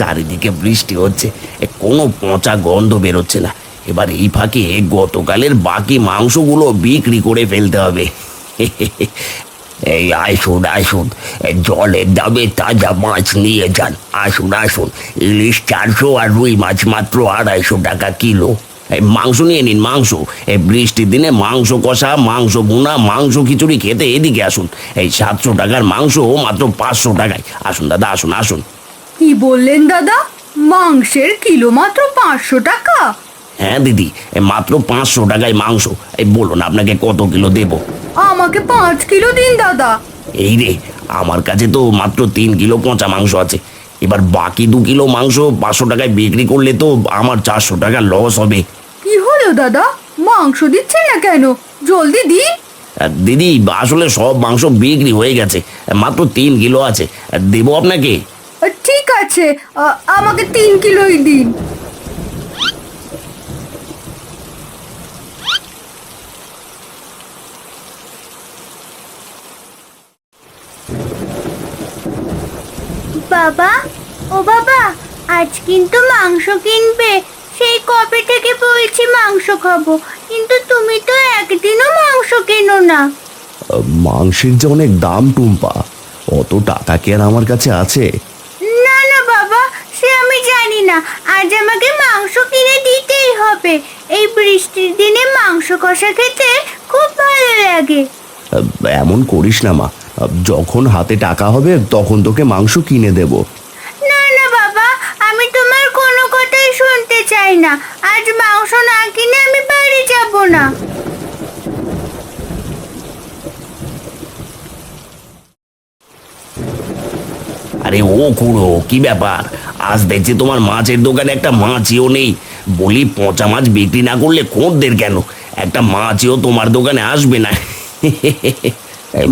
চারিদিকে বৃষ্টি হচ্ছে কোনো পচা গন্ধ বেরোচ্ছে না। এবার এই ফাঁকে গতকালের বাকি মাংসগুলো বিক্রি করে ফেলতে হবে। এই আসুন আসুন, জলের দামে তাজা মাছ নিয়ে যান। আসুন আসুন, ইলিশ চারশো আর রুই মাছ মাত্র আড়াইশো টাকা কিলো। মাংস নিয়ে নিন, মাংস। এই বৃষ্টির দিনে মাংস কষা, মাংস বোনা মাংস খিচুড়ি খেতে এদিকে আসুন। এই সাতশো টাকার মাংস মাত্র পাঁচশো টাকায়। আসুন, দাদা, আসুন আসুন। বললেন দাদা মাংসের কিলো মাত্র পাঁচশো টাকা। হ্যাঁ দিদি মাত্র পাঁচশো টাকায় মাংস। এই বলুন আপনাকে কত কিলো দেবো? আমাকে পাঁচ কিলো দিন দাদা। এই রে আমার কাছে তো মাত্র তিন কিলো পচা মাংস আছে। এবার বাকি দু কিলো মাংস পাঁচশো টাকায় বিক্রি করলে তো আমার চারশো টাকা লস হবে। কি হলো দাদা? মাংস দিচ্ছেন না কেন? জলদি দিন। আর দিদি আসলে সব মাংস বিক্রি হয়ে গেছে। মাত্র তিন কিলো আছে। দেবো আপনাকে? ঠিক আছে আমাকে তিন কিলোই দিন। বাবা ও বাবা আজ কিন্তু মাংস কিনবে। সেই কবে থেকে বলছি মাংস খাব কিন্তু তুমি তো একদিনও মাংস কেনো না। মাংসের যে অনেক দাম টুম্পা অত টাকা কি আর আমার কাছে আছে না না বাবা সে আমি জানি না আজ আমাকে মাংস কিনে দিতেই হবে। এই বৃষ্টির দিনে মাংস কষা খেতে খুব ভালো লাগে। এমন করিস না মা। যখন হাতে টাকা হবে তখন তোকে মাংস কিনে দেব। না না বাবা আমি তোমার কোনো কথাই শুনতে চাই না। আজ মাংস না কিনে আমি বাড়ি যাব না। আরে ও খুড়ো কি ব্যাপার? আজ দেখছি তোমার মাছের দোকানে একটা মাছিও নেই। বলি পচা মাছ বিক্রি না করলে খোঁজদের কেন? একটা মাছিও তোমার দোকানে আসবে না।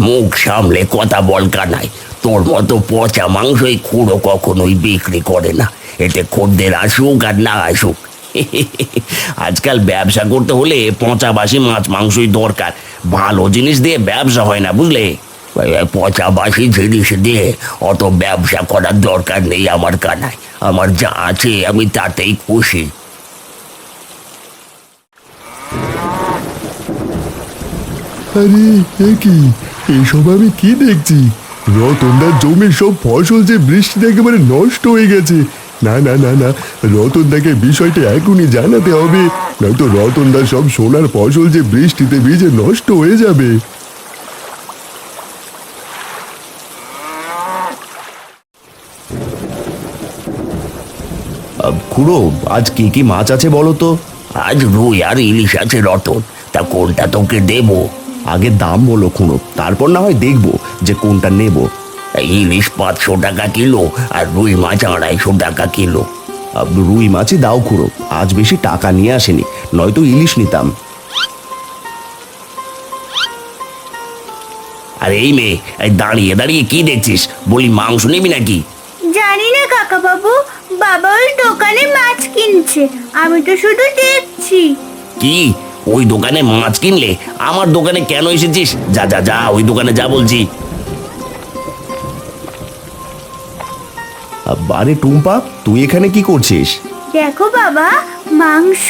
মুখ সামলে কথা বল কানাই। তোর মতো পচা মাংসই খুঁড়ো কখনোই বিক্রি করে না। এতে খদ্দের আসুক আর না আসুক। আজকাল ব্যবসা করতে হলে পচা বাসি মাছ মাংসই দরকার। ভালো জিনিস দিয়ে ব্যবসা হয় না, বুঝলে? এই পচা বাসি জিনিস দিয়ে অত ব্যবসা করার দরকার নেই আমার কানায়। আমার যা আছে আমি তাতেই খুশি। আরে, এ কি? আমি কি দেখছি? রতনদার জমির সব ফসল যে বৃষ্টিতে একেবারে নষ্ট হয়ে গেছে। না না না না, রতনদাকে বিষয়টা এখনই জানাতে হবে। নয়তো রতনদার সব সোনার ফসল যে বৃষ্টিতে ভিজে নষ্ট হয়ে যাবে। খুড়ো আজ কি কি মাছ আছে বলো তো? আজ রুই আর ইলিশ আছে রতন, তা কোনটা তোকে দেবো? আগে দাম বলো খুঁড়ো, তারপর না হয় দেখব যে কোনটা নেব। ইলিশ পাঁচশো টাকা কিলো আর রুই মাছ আড়াইশো টাকা কিলো। রুই মাছই দাও খুঁড়ো, আজ বেশি টাকা নিয়ে আসেনি, নয়তো ইলিশ নিতাম। আর এই মেয়ে দাঁড়িয়ে দাঁড়িয়ে কি দেখছিস? বলি মাংস নিবি নাকি? জানি না কাকা বাবু বাবা ওই দোকানে মাছ কিনছে। আমি তো শুধু দেখছি। কি? ওই দোকানে মাছ কিনলে আমার দোকানে কেন এসেছিস? যা যা যা ওই দোকানে যা বলছি। আরে টুম্পা তুই এখানে কি করছিস? দেখো বাবা মাংস।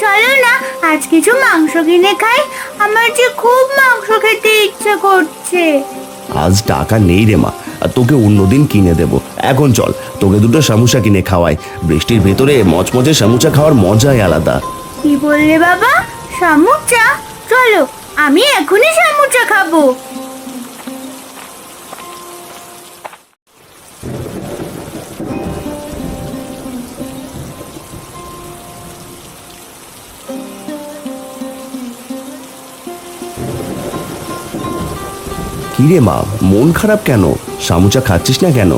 চলো না আজ কিছু মাংস কিনে খাই। আমার যে খুব মাংস খেতে ইচ্ছে করছে। আজ টাকা নেই রে মা। তোকে অন্যদিন কিনে দেব। এখন চল, তোকে দুটো সামুসা কিনে খাওয়াই। বৃষ্টির ভেতরে মচমচে সামুচা খাওয়ার মজাই আলাদা। কি বললে বাবা? সামুচা? চলো, আমি এখনই সামুচা খাব। কি রে মা মন খারাপ কেন? সামোসা খাচ্ছিস না কেন?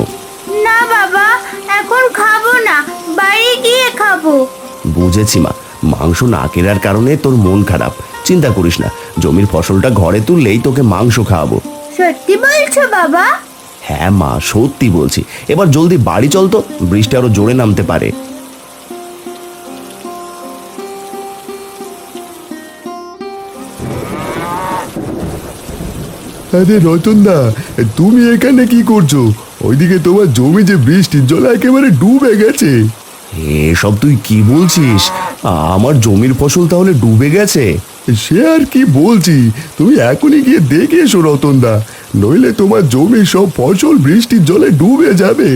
না বাবা এখন খাব না বাড়ি গিয়ে খাব। বুঝেছি মা মাংস না কেনার কারণে তোর মন খারাপ। চিন্তা করিস না জমির ফসলটা ঘরে তুললেই তোকে মাংস খাওয়াবো। সত্যি বলছো বাবা? হ্যাঁ মা সত্যি বলছি। এবার জলদি বাড়ি চল তো বৃষ্টি আরও জোরে নামতে পারে। আরে রতনদা তুমি এখানে কি করছ? ওইদিকে তোমার জমি যে বৃষ্টির জলে একেবারে ডুবে গেছে। এসব তুই কি বলছিস? আমার জমির ফসল তাহলে ডুবে গেছে। সে আর কি বলছি? তুমি এখনই গিয়ে দেখে এসো রতনদা নইলে তোমার জমির সব ফসল বৃষ্টির জলে ডুবে যাবে।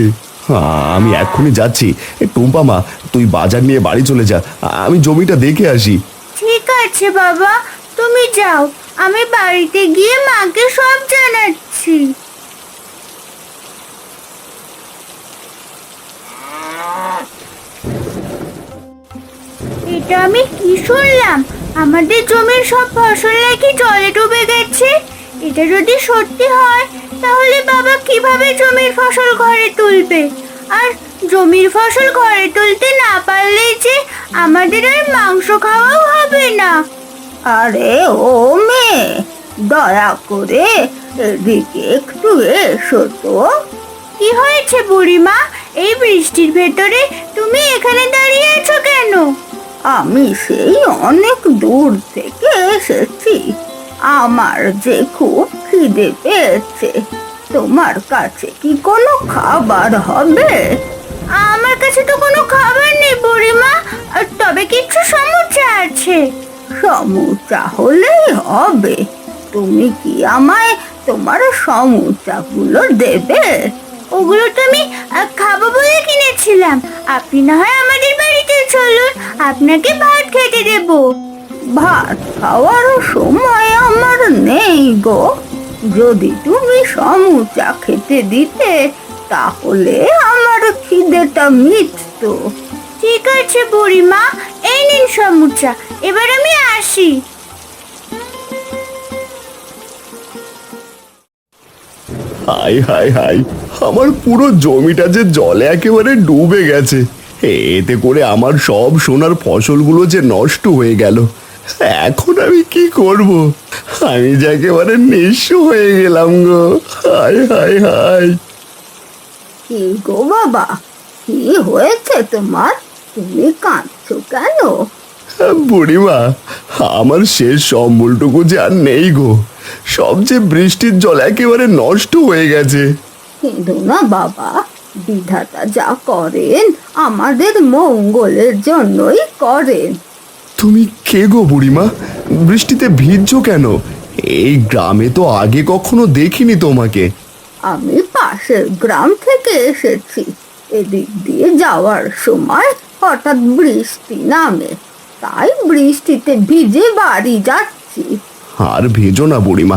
আমি এক্ষুনি যাচ্ছি। টুম্পা মা তুই বাজার নিয়ে বাড়ি চলে যা। আমি জমিটা দেখে আসি। ঠিক আছে বাবা তুমি যাও। আমি বাড়িতে গিয়ে মাকে সব জানাচ্ছি। এটা আমি কি শুনলাম? আমাদের জমির সব ফসল নাকি জলে ডুবে গেছে? এটা যদি সত্যি হয়, তাহলে বাবা কীভাবে জমির ফসল ঘরে তুলবে? আর জমির ফসল ঘরে তুলতে না পারলে যে আমাদের আর মাংস খাওয়াও হবে না। আরে ও মেয়ে দয়া করে এদিকে একটু এসো তো। কি হয়েছে বুড়িমা? এই বৃষ্টির ভেতরে তুমি এখানে দাঁড়িয়ে আছো কেন? আমি সেই অনেক দূর থেকে এসেছি। আমার যে খুব খিদে পেয়েছে। তোমার কাছে কি কোনো খাবার হবে? আমার কাছে তো কোনো খাবার নেই বুড়িমা। আর তবে কিছু সমস্যা আছে। সমুচা হলেই হবে। তুমি কি আমায় তোমার সমুচাগুলো দেবে? ওগুলো তো আমি খাব বলে কিনেছিলাম। আপনি না হয় আমাদের বাড়িতে চলুন, আপনাকে ভাত খেতে দেব। ভাত খাওয়ারও সময় আমার নেই গো। যদি তুমি সমুচা খেতে দিতে, তাহলে আমার খিদেটা মিটতো। ঠিক আছে বুড়িমা। এই নিন সমুচা। এবার আমি আসি। হাই হাই হাই। আমার পুরো জমিটা যে জলে একেবারে ডুবে গেছে। এতে করে আমার সব সোনার ফসলগুলো যে নষ্ট হয়ে গেল। এখন আমি কি করব? আমি যে একেবারে নিঃস্ব হয়ে গেলাম গো। হাই হাই হাই। কি গো বাবা? কি হয়েছে তোমার? তুমি কাঁদছো কেন? বুড়িমা আমার শেষ সম্বলটুকু যে আর নেই গো। সব যে বৃষ্টির জল একেবারে নষ্ট হয়ে গেছে। কিন্তু না বাবা বিধাতা যা করেন আমাদের মঙ্গলের জন্যই করেন। তুমি কে গো বুড়িমা? বৃষ্টিতে ভিজছো কেন? এই গ্রামে তো আগে কখনো দেখিনি তোমাকে। আমি পাশের গ্রাম থেকে এসেছি। এদিক দিয়ে যাওয়ার সময় হঠাৎ বৃষ্টি নামে তাই বৃষ্টিতে ভিজে বাড়ি যাচ্ছি। আর ভেজো না বুড়িমা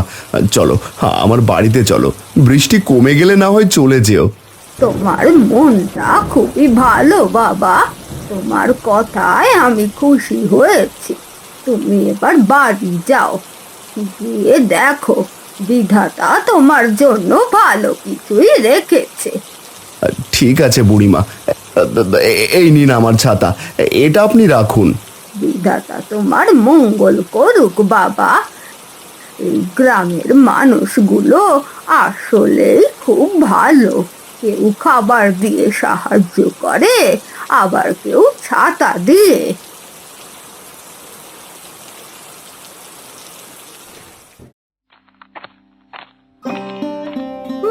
চলো আমার বাড়িতে চলো বৃষ্টি কমে গেলে না হয় চলে যেও। তোমার মনটা খুবই ভালো বাবা। তোমার কথায় আমি খুশি হয়েছি। তুমি এবার বাড়ি যাও। গিয়ে দেখো বিধাতা তোমার জন্য ভালো কিছুই রেখেছে। ঠিক আছে বুড়িমা এই নিন আমার ছাতা। এটা আপনি রাখুন। বিধাতা তোমার মঙ্গল করুক বাবা। এই গ্রামের মানুষগুলো আসলেই খুব ভালো। কেউ খাবার দিয়ে সাহায্য করে আবার কেউ ছাতা দিয়ে।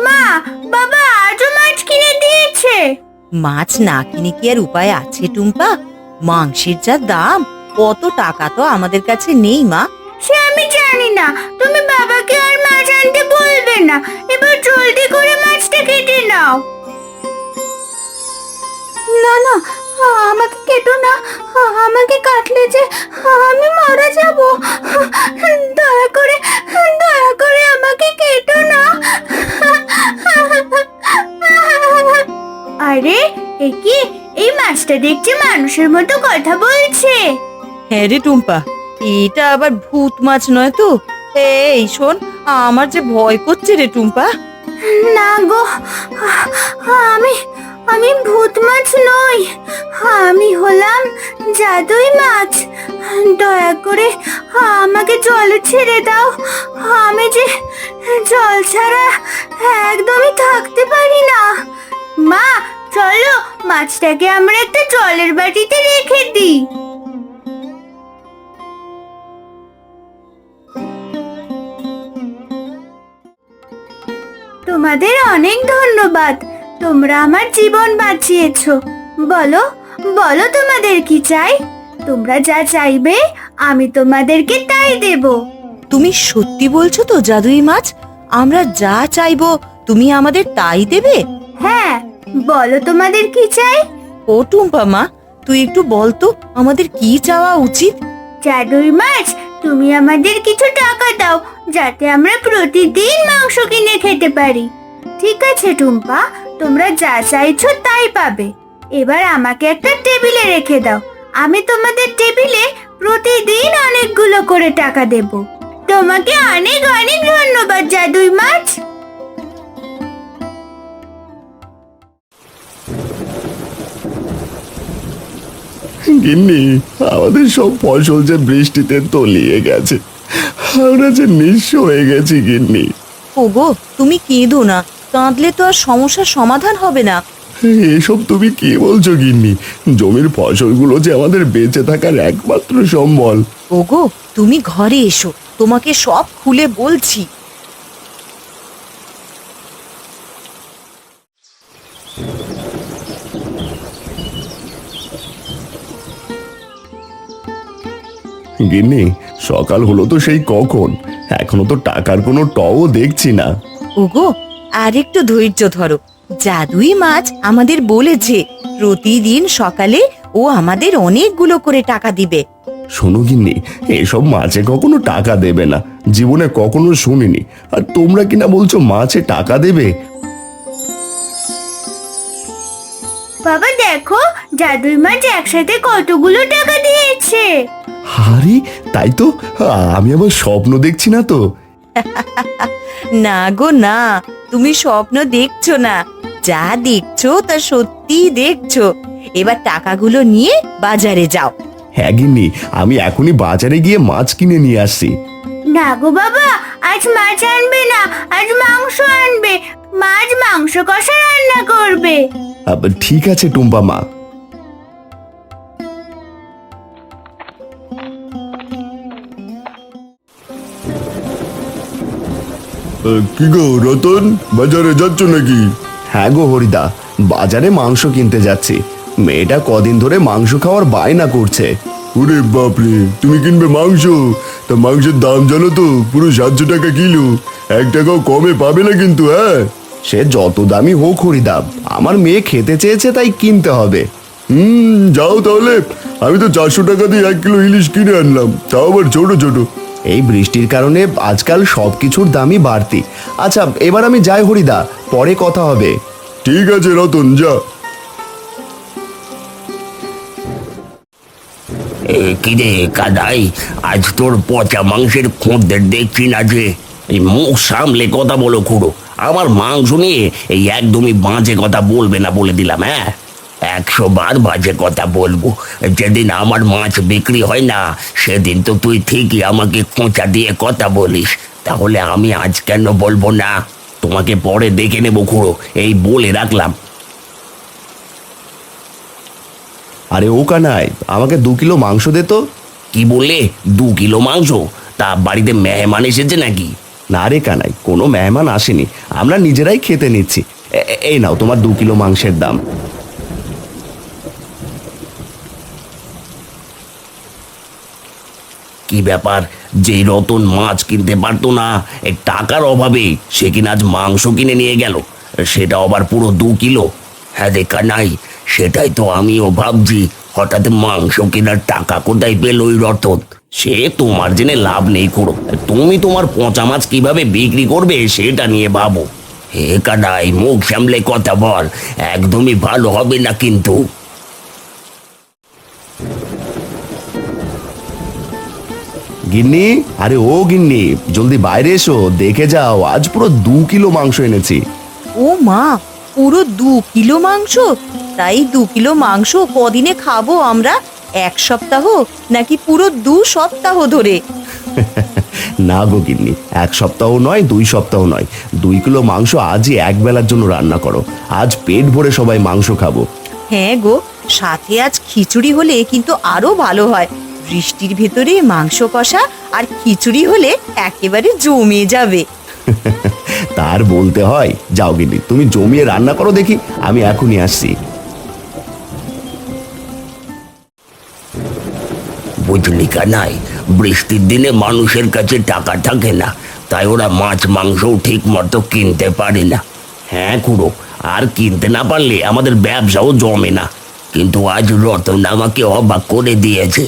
মা বাবা আজও মাছ কিনে দিয়েছে। মাছ না কিনে কি আর উপায় আছে টুম্পা? মাংসের যা দাম কত টাকা তো আমাদের কাছে নেই মা। সে আমি জানি না। তুমি বাবাকে আর মাছ আনতে বলবে না। এবার জলদি করে মাছটা কেটে নাও। না না আমাকে কেটো না। আমাকে কাটলে যে আমি মারা যাব। দেখছি মানুষের মতো কথা বলছে। হ্যাঁ রে টুম্পা এটা আবার ভূত মাছ নয় তো? এই শোন আমার যে ভয় করছে রে টুম্পা। না গো আমি আমি ভূত মাছ নই। আমি হলাম জাদুই মাছ। দয়া করে আমাকে জলে ছেড়ে দাও। আমি যে জল ছাড়া একদমই থাকতে পারি না। মাছটাকে আমরা একটা জলের বাটিতে রেখে দিই। তোমাদের অনেক ধন্যবাদ। তোমরা আমার জীবন বাঁচিয়েছো। বলো বলো তোমাদের কি চাই? তোমরা যা চাইবে আমি তোমাদেরকে তাই দেব। তুমি সত্যি বলছো তো জাদুই মাছ? আমরা যা চাইব তুমি আমাদের তাই দেবে? হ্যাঁ বলো তোমাদের কি চাই? ও টুম্পা মা তুই একটু বল তো আমাদের কি চাওয়া উচিত? জাদুই মাছ তুমি আমাদের কিছু টাকা দাও যাতে আমরা প্রতিদিন মাংস কিনে খেতে পারি। ঠিক আছে টুম্পা তোমরা যা চাইছো তাই পাবে। এবার আমাকে একটা টেবিলে রেখে দাও। আমি তোমাদের টেবিলে প্রতিদিন অনেকগুলো করে টাকা দেব। তোমাকে অনেক অনেক ধন্যবাদ জাদুই মাছ। গিন্নি আমাদের সব ফসল যে বৃষ্টিতে তলিয়ে গেছে আমরা যে নিঃস্ব হয়ে গেছি গিন্নি। ওগো তুমি কেঁদো না কাঁদলে তো আর সমস্যার সমাধান হবে না। এসব তুমি কি বলছো গিন্নি? জমির ফসলগুলো যে আমাদের বেঁচে থাকার একমাত্র সম্বল। ওগো তুমি ঘরে এসো তোমাকে সব খুলে বলছি। গিন্নি সকাল হলো তো সেই কখন। এখনও তো টাকার কোনো টও দেখছি না। ওগো আর একটু ধৈর্য ধরো। জাদুই মাছ আমাদের বলেছে প্রতিদিন সকালে ও আমাদের অনেকগুলো করে টাকা দিবে। শোনো গিন্নি এসব মাছে কখনো টাকা দেবে না জীবনে কখনো শুনিনি। আর তোমরা কিনা বলছো মাছে টাকা দেবে? বাবা দেখো জাদুই মাছ একসাথে কতগুলো টাকা দিয়েছে। আরে তাই তো? আমি আমার স্বপ্ন দেখছি না তো। না গো না। তুমি স্বপ্ন দেখছ না। যা দেখছ তা সত্যিই দেখছ। এবার টাকাগুলো নিয়ে বাজারে যাও। হ্যাঁ গিন্নি আমি এখনই বাজারে গিয়ে মাছ কিনে নিয়ে আসছি না গো বাবা আজ মাছ আনবে না আজ মাংস আনবে। মাছ মাংস কষা রান্না করবে। আব, ঠিক আছে টুম্পা মা। কি গো রতন? বাজারে যাচ্ছ নাকি? হ্যাঁ গো হরিদা বাজারে মাংস কিনতে যাচ্ছি। মেয়েটা কদিন ধরে মাংস খাওয়ার বায়না করছে। ওরে বাপরে তুমি কিনবে মাংস? তা মাংসের দাম জানো তো পুরো সাতশো টাকা কিলো। এক টাকাও কমে পাবে না কিন্তু হ্যাঁ? সে যত দামি হোক হরিদা আমার মেয়ে খেতে চেয়েছে তাই কিনতে হবে। হুম যাও তাহলে। আমি তো চারশো টাকা দিয়ে এক কিলো ইলিশ কিনে আনলাম তাও আবার ছোট ছোট। এই বৃষ্টির কারণে আজকাল সব কিছুর দামই বাড়তি। আচ্ছা এবার আমি যাই হরিদা পরে কথা হবে। ঠিক আছে রতন যা। এ, কি রে কাদাই আজ তোর পচা মাংসের খোঁজদের দেখছি না যে। এই মুখ সামলে কথা বলো খুড়ো আমার মাংস নিয়ে এই একদমই বাজে কথা বলবে না বলে দিলাম হ্যাঁ? একশো বার বাজে কথা বলব। যেদিন আমার মাছ বিক্রি হয় না সেদিন তো তুই ঠিকই আমাকে খোঁচা দিয়ে কথা বলিস। তাহলে আমি আজ কেন বলব না? তোমাকে পরে দেখে নেব খুড়ো এই বলে রাখলাম। আরে ও কানাই আমাকে দু কিলো মাংস দে তো। কি বললে? দু কিলো মাংস? তা বাড়িতে মেহমান এসেছে নাকি? না রে কানাই কোনো মেহমান আসেনি। আমরা নিজেরাই খেতে নিচ্ছি। এই নাও তোমার দু কিলো মাংসের দাম। কি ব্যাপার? যে রতন মাছ কিনতে পারতো না টাকার অভাবে সে কিনা আজ মাংস কিনে নিয়ে গেল। সেটা আবার পুরো দু কিলো। হ্যাঁ দেখা নাই সেটাই তো আমিও ভাবছি। হঠাৎ মাংস কেনার টাকা কোথায় পেল ওই রতন? সে তোমার জেনে লাভ নেই করো তুমি তোমার পচা মাছ কীভাবে বিক্রি করবে সেটা নিয়ে ভাবো। হে কানাই, মুখ সামলে কথা বল। একদমই ভালো হবে না কিন্তু। গিন্নি? আরে ও গিন্নি জলদি বাইরে এসো দেখে যাও আজ পুরো দু কিলো মাংস এনেছি। ও মা পুরো দু কিলো মাংস? তাই দু কিলো মাংস কদিনে খাব আমরা? এক সপ্তাহ নাকি পুরো দু সপ্তাহ ধরে? না গো গিন্নি এক সপ্তাহ নয় দুই সপ্তাহ নয়। দুই কিলো মাংস আজই এক বেলার জন্য রান্না করো। আজ পেট ভরে সবাই মাংস খাব। হ্যাঁ গো সাথে আজ খিচুড়ি হলে কিন্তু আরও ভালো হয়। বৃষ্টির ভেতরে মাংস কষা আর খিচুড়ি হলে একেবারে জমে যাবে। তার বলতে হয় যাও গিনি তুমি জমিয়ে রান্না করো দেখি আমি এখনই আসছি। বুঝলি কানাই বৃষ্টির দিনে মানুষের কাছে টাকা থাকে না তাই ওরা মাছ মাংসও ঠিক মতো কিনতে পারে না। হ্যাঁ খুড়ো আর কিনতে না পারলে আমাদের ব্যবসাও জমে না। কিন্তু আজ রতন আমাকে অবাক করে দিয়েছে।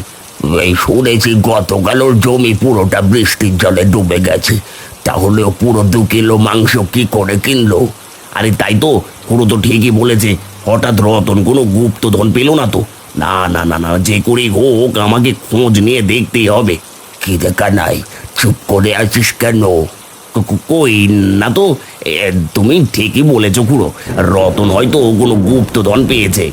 এই শুনেছি গতকাল ওর জমি পুরোটা বৃষ্টির জলে ডুবে গেছে। তাহলে ও পুরো দু কিলো মাংস কি করে কিনলো? আরে তাই তো খুড়ো তো ঠিকই বলেছে, হঠাৎ রতন কোনো গুপ্তধন পেল না তো। না না না না, যে করেই হোক, আমাকে খোঁজ নিয়ে দেখতেই হবে। কি দেখা নাই, চুপ করে আছিস কেন? কই না তো তুমি ঠিকই বলেছ খুড়ো, রতন হয়তো কোনো গুপ্তধন পেয়েছে।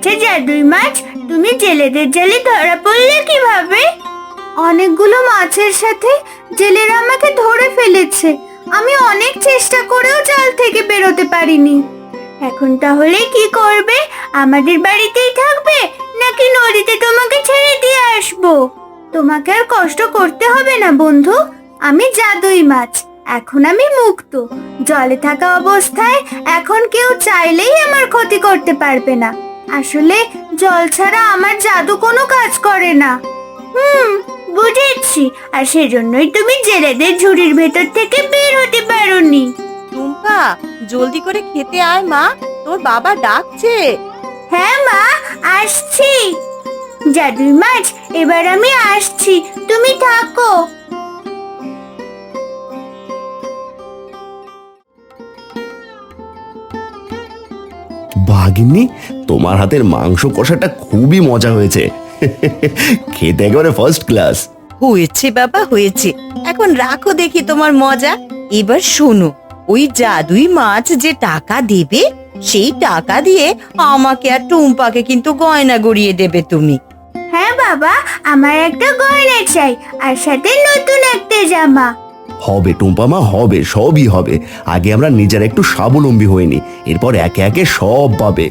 আচ্ছা জাদুই মাছ? তুমি জেলেদের জালে ধরা পড়লে কীভাবে? অনেকগুলো মাছের সাথে জেলেরা আমাকে ধরে ফেলেছে। আমি অনেক চেষ্টা করেও জাল থেকে বেরোতে পারিনি। এখন তাহলে কি করবে? আমাদের বাড়িতেই থাকবে? নাকি নদীতে তোমাকে ছেড়ে দিয়ে আসব? তোমাকে আর কষ্ট করতে হবে না, বন্ধু। আমি জাদুই মাছ, এখন আমি মুক্ত। জলে থাকা অবস্থায় এখন কেউ চাইলেই আমার ক্ষতি করতে পারবে না। আসলে জল ছাড়া আমার জাদু কোনো কাজ করে না। হুম বুঝেছি। আর সেজন্যই তুমি জেলেদের ঝুড়ির ভেতর থেকে বের হতে পারোনি। টুম্পা জলদি করে খেতে আয় মা তোর বাবা ডাকছে। হ্যাঁ মা আসছি। জাদুই মাছ এবার আমি আসছি। তুমি থাকো। বাগিনি তোমার হাতের মাংস কষাটা খুবই মজা হয়েছে। খেতে একেবারে ফার্স্ট ক্লাস হয়েছে বাবা হয়েছে। এখন রাখো দেখি তোমার মজা। এবার শোনো ওই জাদুই মাছ যে টাকা দেবে সেই টাকা দিয়ে আমাকে আর টুম্পাকে কিন্তু গয়না গড়িয়ে দেবে তুমি। হ্যাঁ বাবা আমার একটা গয়না চাই আর সাথে নতুন একটা জামা। হবে টুম্পামা হবে সবই হবে। আগে আমরা নিজেরা একটু স্বাবলম্বী হইনি এরপর একে একে সব পাবে।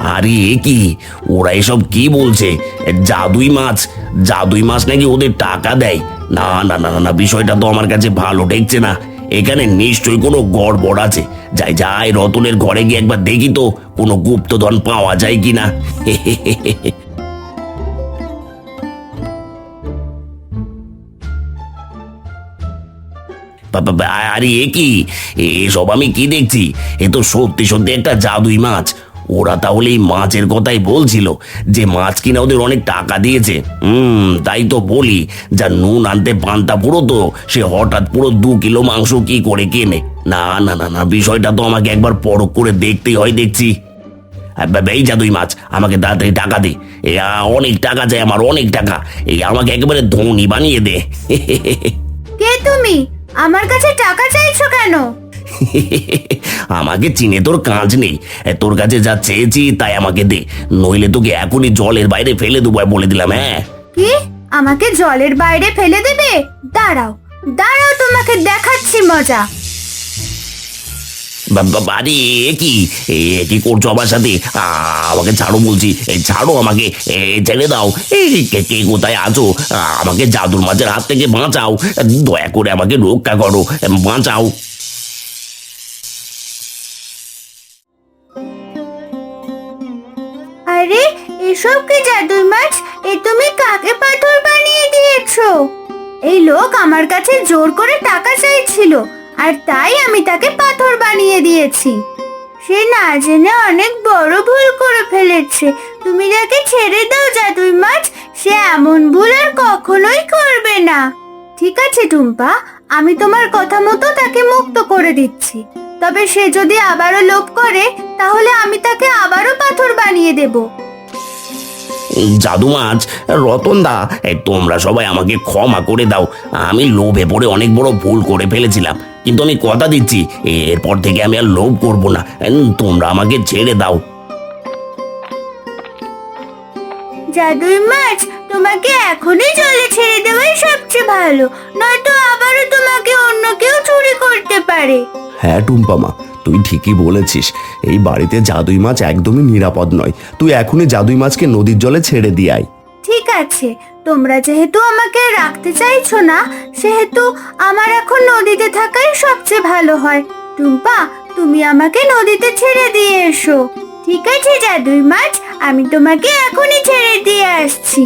আরে এ কি? ওরা এসব কি বলছে? জাদুই মাছ। জাদুই মাছ নাকি ওদের টাকা দেয়? না না না না, বিষয়টা তো আমার কাছে ভালো ঠেকছে না। এখানে নিশ্চয়ই কোনো গড়বড় আছে। যাই যাই রতনের ঘরে গিয়ে একবার দেখি তো কোনো গুপ্তধন পাওয়া যায় কিনা। আরে এ কি? এসব আমি কি দেখছি? এ তো সত্যি সত্যি একটা জাদুই মাছ। ওরা তাহলে এই মাছের কথাই বলছিল যে মাছ কিনা ওদের অনেক টাকা দিয়েছে। হুম, তাই তো বলি। যা নুন আনতে পান্তা পুরো তো, সে হঠাৎ পুরো দু কিলো মাংস কি করে কেনে? না না না না, বিষয়টা তো আমাকে একবার পরখ করে দেখতেই হয়, দেখছি। এই জাদুই মাছ, আমাকে তাড়াতাড়ি টাকা দে। এ অনেক টাকা চাই, আমার অনেক টাকা। এই আমাকে একেবারে ধনী বানিয়ে দে। কে তুমি? আমার কাছে টাকা চাইছো কেন? আমাকে চিনে তোর কাজ নেই। তোর কাছে যা চেয়েছি তাই আমাকে দে। নইলে তোকে এখনই জলের বাইরে ফেলে দেবো বলে দিলাম হ্যাঁ? কি? আমাকে জলের বাইরে ফেলে দেবে? দাঁড়াও দাঁড়াও তোমাকে দেখাচ্ছি মজা। এ কি? কি করছ আমার সাথে? আমাকে ছাড়ো বলছি। ছাড়ো আমাকে। ছেড়ে দাও। কে কোথায় আছো? আমাকে জাদুর মাছের হাত থেকে বাঁচাও। দয়া করে আমাকে রক্ষা করো। বাঁচাও। আরে, এসব কি জাদুই মাছ? এ তুমি কাকে পাথর বানিয়ে দিয়েছ? এই লোক আমার কাছে জোর করে টাকা চাইছিল, আর তাই আমি তাকে পাথর বানিয়ে দিয়েছি। সে না জেনে অনেক বড় ভুল করে ফেলেছে। তুমি তাকে ছেড়ে দাও, জাদুই মাছ, সে এমন ভুল আর কখনোই করবে না। ঠিক আছে, টুম্পা, আমি তোমার কথা মতো তাকে মুক্ত করে দিচ্ছি। তবে সে যদি আবারও লোভ করে, তাহলে আমি তাকে আবারও পাথর বানিয়ে দেব। এই জাদু মাছ, রতন দা তোমরা সবাই আমাকে ক্ষমা করে দাও। আমি লোভে পড়ে অনেক বড় ভুল করে ফেলেছিলাম। কিন্তু আমি কথা দিচ্ছি এরপর থেকে আমি আর লোভ করব না। উম, তোমরা আমাকে ছেড়ে দাও। জাদুই মাছ তোমাকে এখনই জলে ছেড়ে দেওয়াই সবচেয়ে ভালো নয়তো আবারও তোমাকে অন্য কেউ চুরি করতে পারে। হ্যাঁ টুম্পামা তুই ঠিকই বলেছিস। এই বাড়িতে জাদুই মাছ একদমই নিরাপদ নয়। তুই এখনই জাদুই মাছকে নদীর জলে ছেড়ে দিয়ে আয়। ঠিক আছে তোমরা যেহেতু আমাকে রাখতে চাইছো না, সেহেতু আমার এখন নদীতে থাকাই সবচেয়ে ভালো হয়। টুম্পা, তুমি আমাকে নদীতে ছেড়ে দিয়ে এসো। ঠিক আছে, জাদুই মাছ, আমি তোমাকে এখনই ছেড়ে দিয়ে আসছি।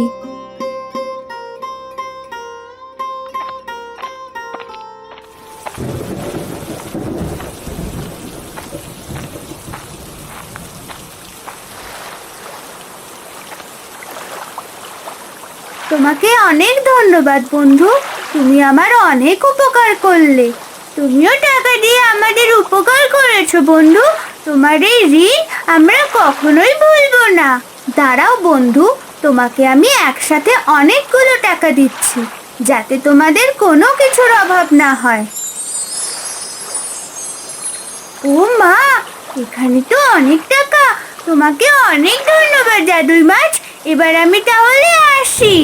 তোমাকে অনেক ধন্যবাদ, বন্ধু। তুমি আমার অনেক উপকার করলে। তুমিও টাকা দিয়ে আমাদের উপকার করেছ, বন্ধু। তোমার এই ঋণ আমরা কখনোই ভুলবো না। দাঁড়াও, বন্ধু। তোমাকে আমি একসাথে অনেকগুলো টাকা দিচ্ছি, যাতে তোমাদের কোনো কিছুর অভাব না হয়। ও মা, এখানে তো অনেক টাকা। তোমাকে অনেক ধন্যবাদ, জাদুই মাছ। এবার আমি তাহলে আসি।